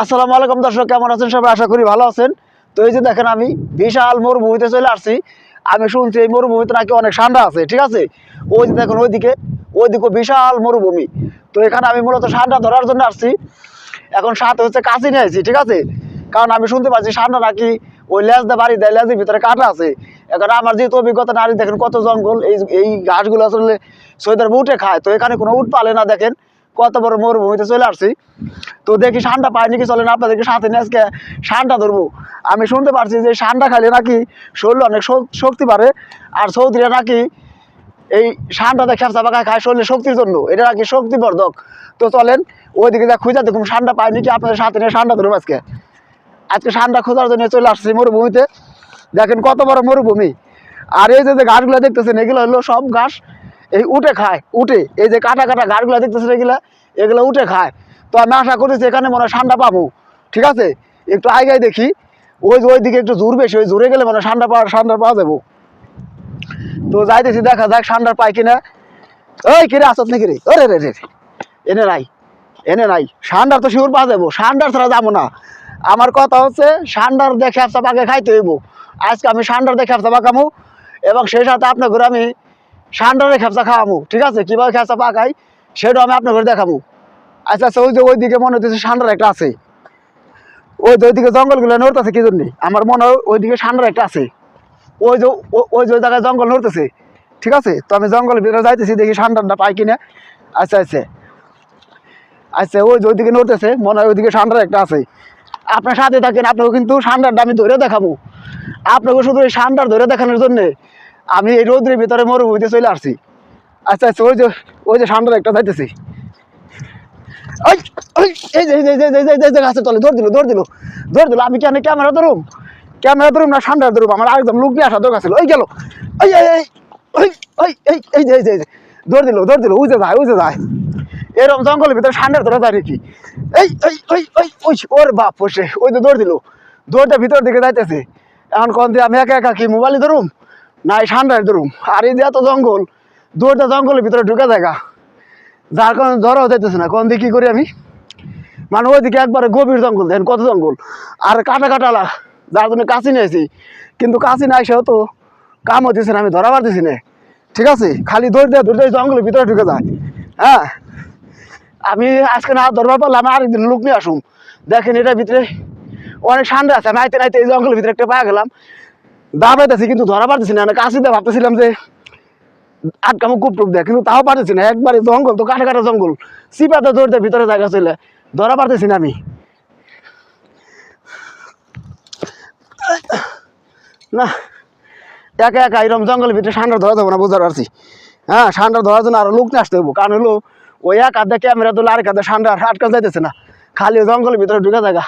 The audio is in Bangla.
আসসালামু আলাইকুম দর্শক, কেমন আছেন সবাই? আশা করি ভালো আছেন। তো এই যে দেখেন আমি বিশাল মরুভূমিতে চলে আসছি। আমি শুনছি এই মরুভূমিতে নাকি অনেক ঠান্ডা আছে, ঠিক আছে? ওই যে দেখুন ওইদিকে ওইদিকে বিশাল মরুভূমি। তো এখানে আমি মূলত ঠান্ডা ধরার জন্য আসছি। এখন সাথে হচ্ছে কাশি নিয়েছি ঠিক আছে? কারণ আমি শুনতে পাচ্ছি ঠান্ডা নাকি ওই লেজ দিয়ে বাড়ি দেয়, লেজের ভিতরে কাটা আছে। এখন আমার যেহেতু অভিজ্ঞতা, নারী দেখেন কত জঙ্গল, এই এই ঘাসগুলো আসলে সৈদার উঠে খায়। তো এখানে কোনো উঠ পালে না, দেখেন। কত বড় মরুভূমিতে চলে আসছি। তো দেখি ঠান্ডা পায় নাকি চলেন আপনাদেরকে সাথে নিয়ে আজকে ঠান্ডা ধরবো। আমি শুনতে পারছি যে ঠান্ডা খাইলে নাকি শরীর অনেক শক্তি বাড়ে, আর সৌদিরা নাকি এই ঠান্ডাতে খেপসা পাকা খায় শরীরের শক্তির জন্য। এটা নাকি শক্তিবর্ধক। তো চলেন, ওইদিকে যা খুঁজা দেখুন ঠান্ডা পায় কি আপনাদের সাথে নিয়ে ঠান্ডা ধরবো আজকে। আজকে ঠান্ডা খোঁজার জন্য চলে আসছি মরুভূমিতে। দেখেন কত বড় মরুভূমি। আর এই যে যে ঘাসগুলো দেখতেছেন, এগুলো হলো সব ঘাস এই উঠে খায়, উঠে। এই যে কাটা কাটা ঘাসগুলো দেখতেছেন এগুলা? এগুলো উঠে খায়। তো আমি আশা করেছি এখানে মনে হয় ঠান্ডা পাবো। ঠিক আছে? একটু আগে দেখি। ওই ওই দিকে একটু জোর বেশি, ওই জোরে গেলে মনে হয় ঠান্ডা পাওয়া ঠান্ডা পাওয়া যাব। তো যাইতেছি, দেখা যাক ঠান্ডা পাই কিনা। ওই কিরে আসত নাকি রে? ওরে রে রে। এনে নাই এনে নাই সান্ডার তো শিওর পাওয়া যাব। সান্ডার ছাড়া যাব না। আমার কথা হচ্ছে সান্ডার দেখে আপসা পাকে খাইতে হইব। আজকে আমি সান্ডার দেখে আপসা পাকামু এবং সেই সাথে আপনার ঘরে আমি সান্ডারে খেপসা খাওয়ামু ঠিক আছে? কীভাবে খেপসা পাকাই সেটাও আমি আপনার ঘরে দেখাবো। আচ্ছা আচ্ছা ওই যে ওইদিকে মনে হচ্ছে সান্ডার একটা আছে। ওই যে ওইদিকে জঙ্গলগুলো নড়তেছে কি জন্যে? আমার মনে হয় ওইদিকে সান্ডার একটা আছে। ওই যে ওই যে ওই জায়গায় জঙ্গল নড়তেছে, ঠিক আছে? তো আমি জঙ্গলের ভিতরে যাইতেছি, দেখি সান্ডারটা পাই কিনা। আচ্ছা আচ্ছা। আচ্ছা ওই যে ওইদিকে নড়তেছে, মনে হয় ওইদিকে সান্ডার একটা আছে। আপনার সাথে থাকেন, আপনাকে কিন্তু সান্ডারটা আমি ধরে দেখাবো। আপনাকে শুধু এই সান্ডার ধরে দেখানোর জন্যে আমি এই রোদ্রের ভিতরে মরুভূমিতে চলে আসছি। আচ্ছা আচ্ছা ওই যে ওই যে সান্ডার একটা যাইতেছি। যে যে যে যে- যে গাছের তলে, ধর দিল ধর দিল ধর দিল। আমি কেন ক্যামেরা ধরুম? ক্যামেরা ধরুম না সান্ডার ধরুম? আমার আরেকদম লুক নিয়ে আসা দরকার ওই গেল। ওই, এই যে এই যে যে, ধর দিল ধর দিল, উজে যায় উজে যায়। এরকম জঙ্গলের ভিতরে সান্ডার ধরা যায় নাকি? এই ওই ওই ওই, ওর বাপ বসে ওই তো দৌড় দিল। দৌড়টা ভিতর দিকে যাইতেছে। এখন কোন দিয়ে আমি একা একা কি মোবাইলে ধরুম? না, এই সান্ডার ধরুম। আর এই যে এত জঙ্গল দুটা জঙ্গলের ভিতরে ঢুকে জায়গা যার কারণে ধরাও যাইতেছে না। কোন দিয়ে কি করি আমি? মানে ওইদিকে একবারে গভীর জঙ্গল, দেখেন কত জঙ্গল। আর কাটা কাটালা, যার জন্য কাশি নিয়েছি কিন্তু কাশি না এসেও তো কাম হতেছে না, আমি ধরা পারতেছি না। ঠিক আছে? খালি দৌড় দিয়ে দিয়ে জঙ্গলের ভিতরে ঢুকে যায়। হ্যাঁ? আমি আজকে না ধরবার পারলাম আমি আরেকদিন লোক নিয়ে আসুম। দেখেন এটার ভিতরে অনেক ঠান্ডা আছে। আইতে নাইতে এই জঙ্গলের ভিতরে একটা পাওয়া গেলাম। দাবাইতেছি কিন্তু ধরা পারতেছি না। কাশি দিয়ে ভাবতেছিলাম যে আটকামো কূপ টুপ দেয়, কিন্তু তাও পারতেছি না। একবারে জঙ্গল তো কাটা কাটা জঙ্গল। সিপাতে দৌড়তে ভিতরে জায়গা চলে। ধরা পারতেছি না আমি। না, একা একা এরকম জঙ্গলের ভিতরে সান্ডার ধরা যাব না, বুঝতে পারছি। হ্যাঁ সান্ডার ধরার জন্য আরও লোক নিয়ে আসতে হব কারণ হলো, ওই এক হাতে ক্যামেরা তুলে আরেক হাতে ঠান্ডা আটকা যাইতেছে না। খালি জঙ্গলের ভিতরে ঢুকে জায়গা।